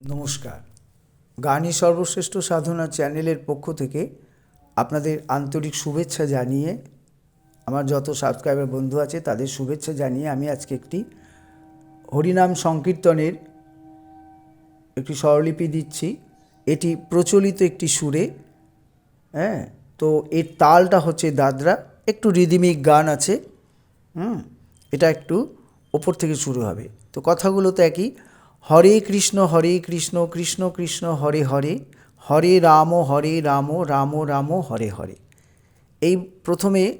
নমস্কার। গানই সর্বশ্রেষ্ঠ সাধনা চ্যানেলের পক্ষ থেকে আপনাদের আন্তরিক শুভেচ্ছা জানিয়ে আমার যত সাবস্ক্রাইবার বন্ধু আছে তাদের শুভেচ্ছা জানিয়ে আমি আজকে একটি হরিনাম সংকীর্তনের একটি স্বরলিপি দিচ্ছি। এটি প্রচলিত একটি সুরে হ্যাঁ তো এর তালটা হচ্ছে দাদরা। একটু রিদিমিক গান আছে, হুম, এটা একটু ওপর থেকে শুরু হবে। তো কথাগুলো তো একই হরে কৃষ্ণ হরে কৃষ্ণ কৃষ্ণ কৃষ্ণ, হরে হরে হরে রাম হরে রাম রাম রাম, হরে হরে। এই প্রথমে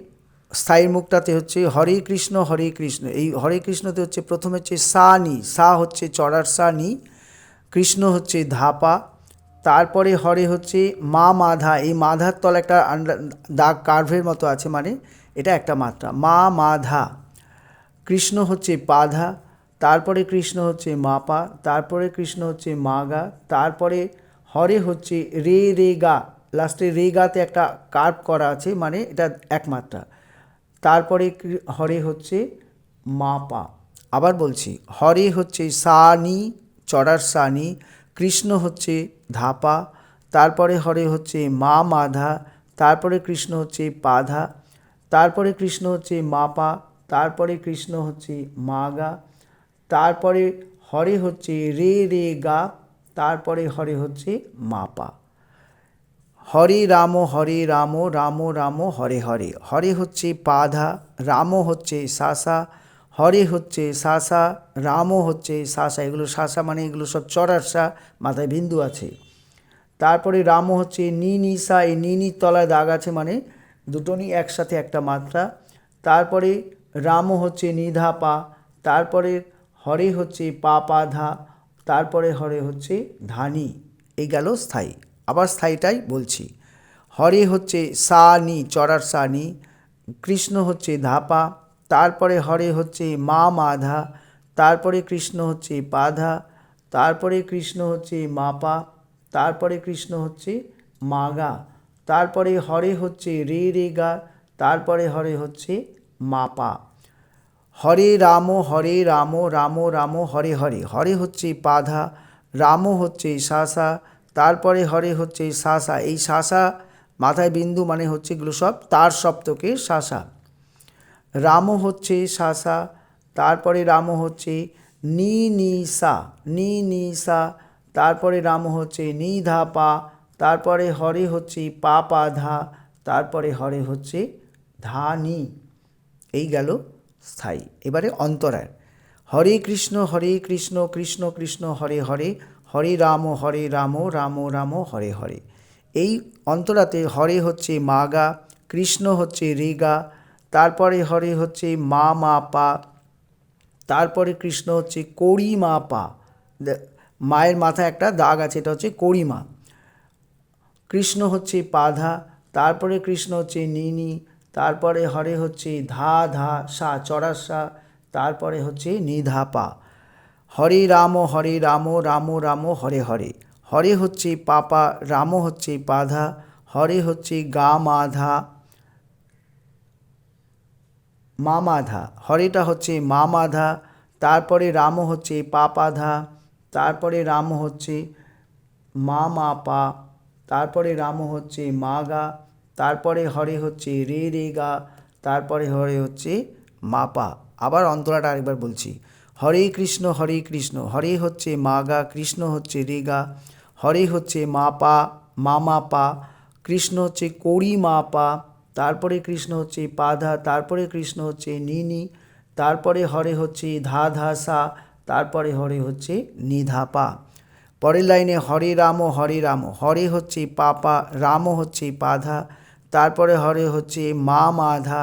স্থায়ীর মুখটাতে হচ্ছে হরে কৃষ্ণ হরে কৃষ্ণ। এই হরে কৃষ্ণতে হচ্ছে প্রথমে হচ্ছে সা নি। সা হচ্ছে চড়ার সা নি। কৃষ্ণ হচ্ছে ধাপা। তারপরে হরে হচ্ছে মা মাধা। এই মাধার তল একটা দাগ কার্ভের মতো আছে মানে এটা একটা মাত্রা। মা মাধা। কৃষ্ণ হচ্ছে পাধা। তারপরে কৃষ্ণ হচ্ছে মাপা, তারপরে কৃষ্ণ হচ্ছে মাগা, তারপরে হরে হচ্ছে রে রে গা। লাস্টে রে গাতে একটা কার্ভ করা আছে মানে এটা এক মাত্রা তারপরে হরে হচ্ছে মাপা। আবার বলছি, হরে হচ্ছে সানি, চড়ার সানি, কৃষ্ণ হচ্ছে ধাপা, তারপরে হরে হচ্ছে মা মাধা, তারপরে কৃষ্ণ হচ্ছে পাধা, তারপরে কৃষ্ণ হচ্ছে মাপা, তারপরে কৃষ্ণ হচ্ছে মাগা তারপরে হরে হচ্ছে রে রে গা, তারপরে হরে হচ্ছে মাপা হরে রাম হরে রাম রাম রাম, হরে হরে। হরে হচ্ছে পাধা, রাম হচ্ছে সাসা। হরে হচ্ছে সাসা, রাম হচ্ছে সাসা। এগুলো সাসা মানে এগুলো সব চড়ার সা মাথায় বিন্দু আছে। তারপরে রাম হচ্ছে নি নিসা এই নি নির তলায় দাগ আছে মানে দুটোনই একসাথে একটা মাত্রা। তারপরে রাম হচ্ছে নিধা পা। তারপরে হরে হচ্ছে পা ধা তারপরে হরে হচ্ছে ধানি এই গেল স্থায়ী। আবার স্থায়ীটাই বলছি। হরে হচ্ছে সা নি চড়ার সা নি কৃষ্ণ হচ্ছে ধাপা, তারপরে হরে হচ্ছে মা মাধা, তারপরে কৃষ্ণ হচ্ছে পাধা, তারপরে কৃষ্ণ হচ্ছে মাপা, তারপরে কৃষ্ণ হচ্ছে মাগা, তারপরে হরে হচ্ছে রে রে গা, তারপরে হরে হচ্ছে মাপা। হরে রাম হরে রাম রাম রাম, হরে হরে। হরে হচ্ছে পাধা রাম হচ্ছে শাসা তারপরে হরে হচ্ছে শাসা এই শাসা মাথায় বিন্দু মানে হচ্ছে এগুলো সব, তার সপ্তকে শাসা রাম হচ্ছে শাসা তারপরে রাম হচ্ছে নি নি, সা। নি নি, সা, তারপরে রাম হচ্ছে নি, ধা, পা। তারপরে হরে হচ্ছে পা পা, ধা। তারপরে হরে হচ্ছে ধা, নি। এই গেল স্থায়ী। এবারে অন্তরায়। হরে কৃষ্ণ হরে কৃষ্ণ কৃষ্ণ কৃষ্ণ, হরে হরে হরে রাম হরে রাম রাম রাম, হরে হরে। এই অন্তরাতে হরে হচ্ছে মাগা, কৃষ্ণ হচ্ছে রেগা, তারপরে হরে হচ্ছে মা মা, পা, তারপরে কৃষ্ণ হচ্ছে কড়িমা পা। মায়ের মাথায় একটা দাগ আছে, এটা হচ্ছে কড়িমা কৃষ্ণ হচ্ছে পাধা, তারপরে কৃষ্ণ হচ্ছে নিনি তারপরে হরে হচ্ছে ধা ধা সা চড়ার সা, তারপরে হচ্ছে নিধা পা। হরে রাম হরে রাম রাম রাম, হরে হরে। হরে হচ্ছে পাপা, রাম হচ্ছে পাধা হরে হচ্ছে গা মাধা মা মাধা হরেটা হচ্ছে মা মাধা তারপরে রাম হচ্ছে পাপাধা তারপরে রাম হচ্ছে মা মা পা, তারপরে রাম হচ্ছে মা গা তারপরে হরে হচ্ছে রে রে গা, তারপরে হরে হচ্ছে মা পা। আবার অন্তরাটা আরেকবার বলছি। হরে কৃষ্ণ হরে কৃষ্ণ, হরে হচ্ছে মা গা, কৃষ্ণ হচ্ছে রে গা, হরে হচ্ছে মা পা, মা মা পা, কৃষ্ণ হচ্ছে কড়ি মা পা, তারপরে কৃষ্ণ হচ্ছে পাধা তারপরে কৃষ্ণ হচ্ছে নিনি তারপরে হরে হচ্ছে ধা ধা সা, তারপরে হরে হচ্ছে নিধা পা। পরের লাইনে হরে রাম হরে রাম, হরে হচ্ছে পাপা রাম হচ্ছে পাধা তারপরে হরে হচ্ছে মা মাধা,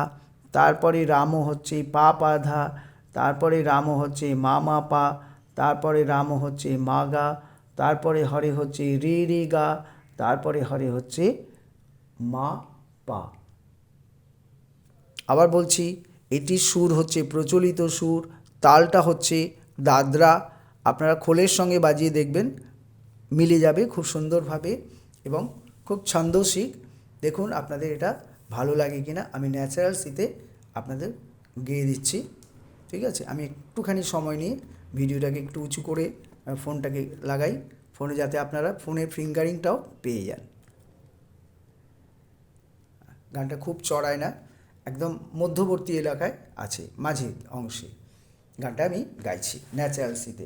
তারপরে রাম হচ্ছে পা পাধা, তারপরে রাম হচ্ছে মা মা পা, তারপরে রাম হচ্ছে মা গা, তারপরে হরে হচ্ছে রে রে গা, তারপরে হরে হচ্ছে মা পা। আবার বলছি এটির সুর হচ্ছে প্রচলিত সুর, তালটা হচ্ছে দাদরা। আপনারা খোলের সঙ্গে বাজিয়ে দেখবেন, মিলে যাবে খুব সুন্দরভাবে এবং খুব ছন্দসিক দেখুন আপনাদের এটা ভালো লাগে কি না আমি ন্যাচারাল সিতে আপনাদের গেয়ে দিচ্ছি। ঠিক আছে? আমি একটুখানি সময় নিয়ে ভিডিওটাকে একটু উঁচু করে ফোনটাকে লাগাই। ফোনে যাতে আপনারা ফোনে ফিঙ্গারিংটাও পেয়ে যান। গানটা খুব চড়ায় না, একদম মধ্যবর্তী এলাকায় আছে, মাঝে অংশে। গানটা আমি গাইছি ন্যাচারাল সিতে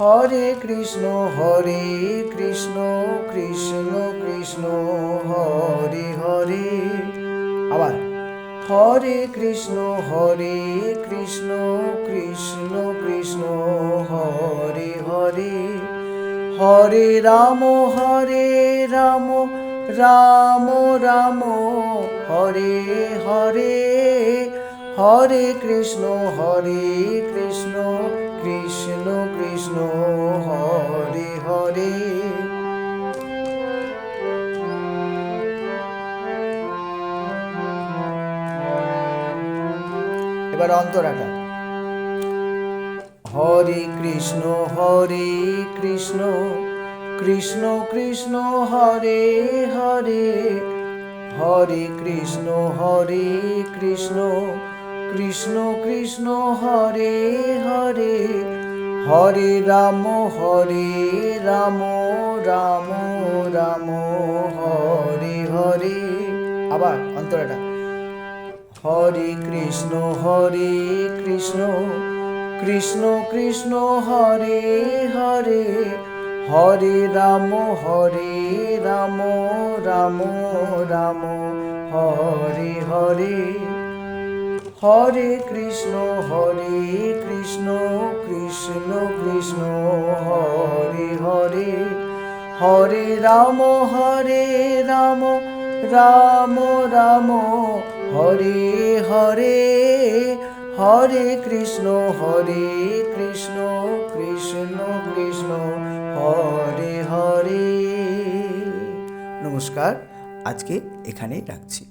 হরে কৃষ্ণ হরে কৃষ্ণ কৃষ্ণ কৃষ্ণ, হরে হরে। আবার, হরে কৃষ্ণ হরে কৃষ্ণ কৃষ্ণ কৃষ্ণ, হরে হরে। হরে রাম হরে রাম রাম রাম, হরে হরে। হরে কৃষ্ণ হরে কৃষ্ণ কৃষ্ণ কৃষ্ণ, হরে হরে। এবার অন্তরাটা। হরে কৃষ্ণ হরে কৃষ্ণ কৃষ্ণ কৃষ্ণ, হরে হরে। হরে কৃষ্ণ হরে কৃষ্ণ কৃষ্ণ কৃষ্ণ হরে হরে হরে রাম হরে রাম রাম রাম, হরে হরে। আবার অন্তরাটা। হরে কৃষ্ণ হরে কৃষ্ণ কৃষ্ণ কৃষ্ণ হরে হরে হরে রাম হরে রাম রাম রাম, হরে হরে। হরে কৃষ্ণ হরে কৃষ্ণ কৃষ্ণ কৃষ্ণ, হরে হরে। হরে রাম হরে রাম রাম রাম, হরে হরে। হরে কৃষ্ণ হরে কৃষ্ণ কৃষ্ণ কৃষ্ণ, হরে হরে। নমস্কার, আজকে এখানেই রাখছি।